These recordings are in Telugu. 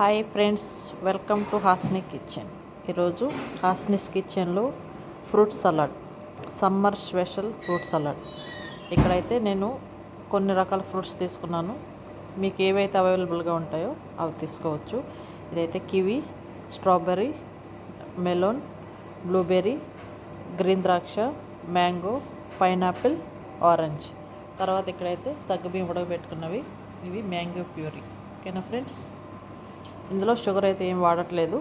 Hi friends welcome to Hasni kitchen. ఈరోజు హాస్నిస్ కిచెన్లో fruit salad summer special fruit salad. ఇక్కడైతే నేను కొన్ని రకాల ఫ్రూట్స్ తీసుకున్నాను. మీకు ఏవైతే అవైలబుల్గా ఉంటాయో అవి తీసుకోవచ్చు. ఇదైతే kiwi strawberry melon blueberry green ద్రాక్ష మ్యాంగో పైనాపిల్ ఆరెంజ్. తర్వాత ఇక్కడైతే సగ్గుబియ్యం ఉడకబెట్టుకున్నవి ఇవి మ్యాంగో ప్యూరీ. ఓకేనా ఫ్రెండ్స్? ఇందులో షుగర్ అయితే ఏం వాడట్లేదు.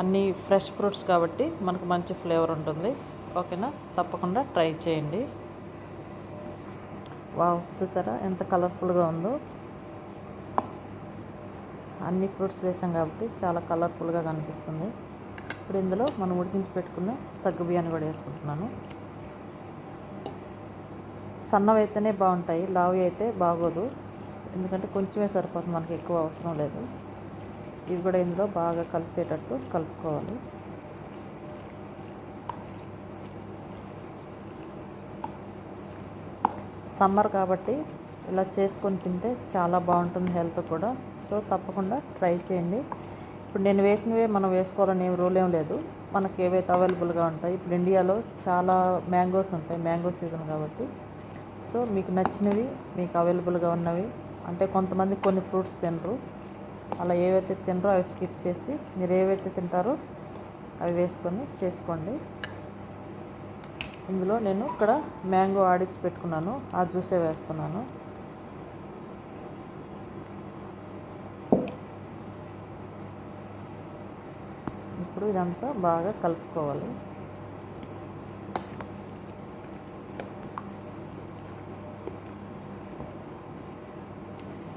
అన్నీ ఫ్రెష్ ఫ్రూట్స్ కాబట్టి మనకు మంచి ఫ్లేవర్ ఉంటుంది. ఓకేనా? తప్పకుండా ట్రై చేయండి. వావ్ చూసారా? ఎంత కలర్ఫుల్గా ఉందో. అన్ని ఫ్రూట్స్ వేసాం కాబట్టి చాలా కలర్ఫుల్గా కనిపిస్తుంది. ఇప్పుడు ఇందులో మనం ఉడికించి పెట్టుకున్న సగ్గు బియ్యాన్ని కూడా వేసుకుంటున్నాను. సన్నవి అయితేనే బాగుంటాయి లావి అయితే బాగోదు. ఎందుకంటే కొంచెమే సరిపోతుంది మనకి ఎక్కువ అవసరం లేదు. ఇవి కూడా ఇందులో బాగా కలిసేటట్టు కలుపుకోవాలి. సమ్మర్ కాబట్టి ఇలా చేసుకొని తింటే చాలా బాగుంటుంది హెల్త్ కూడా. సో తప్పకుండా ట్రై చేయండి. ఇప్పుడు నేను వేసినవే మనం వేసుకోవాలని ఏం రూల్ ఏం లేదు. మనకి ఏవైతే అవైలబుల్గా ఉంటాయి ఇప్పుడు ఇండియాలో చాలా మ్యాంగోస్ ఉంటాయి మ్యాంగో సీజన్ కాబట్టి. సో మీకు నచ్చినవి మీకు అవైలబుల్గా ఉన్నవి అంటే కొంతమంది కొన్ని ఫ్రూట్స్ తినరు. అలా ఏవైతే తినరో అవి స్కిప్ చేసి మీరు ఏవైతే తింటారో అవి వేసుకొని చేసుకోండి. ఇందులో నేను ఇక్కడ మ్యాంగో ఆడిచ్చి పెట్టుకున్నాను. ఆ జ్యూసే వేస్తున్నాను. ఇప్పుడు ఇదంతా బాగా కలుపుకోవాలి.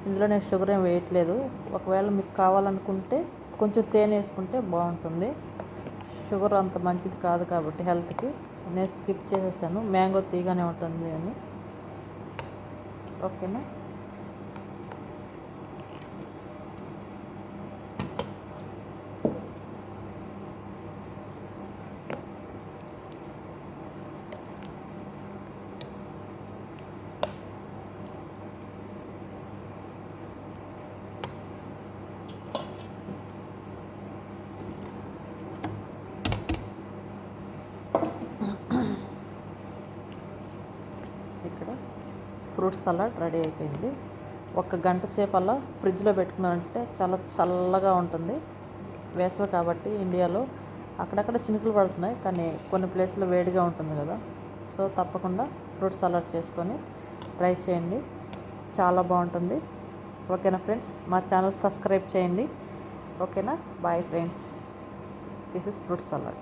ఇందులో నేను షుగర్ ఏం వేయట్లేదు. ఒకవేళ మీకు కావాలనుకుంటే కొంచెం తేనె వేసుకుంటే బాగుంటుంది. షుగర్ అంత మంచిది కాదు కాబట్టి హెల్త్కి. నేను స్కిప్ చేసేసాను. మ్యాంగో తీగానే ఉంటుంది అని. ఓకేనా ఇక్కడ ఫ్రూట్ సలాడ్ రెడీ అయిపోయింది. ఒక గంట సేపు అలా ఫ్రిడ్జ్లో పెట్టుకున్నానంటే చాలా చల్లగా ఉంటుంది. వేసవి కాబట్టి ఇండియాలో అక్కడక్కడ చినుకులు పడుతున్నాయి. కానీ కొన్ని ప్లేస్లో వేడిగా ఉంటుంది కదా. సో తప్పకుండా ఫ్రూట్ సలాడ్ చేసుకొని ట్రై చేయండి. చాలా బాగుంటుంది. ఓకేనా ఫ్రెండ్స్? మా ఛానల్ సబ్స్క్రైబ్ చేయండి. ఓకేనా? Bye friends. This is fruit salad.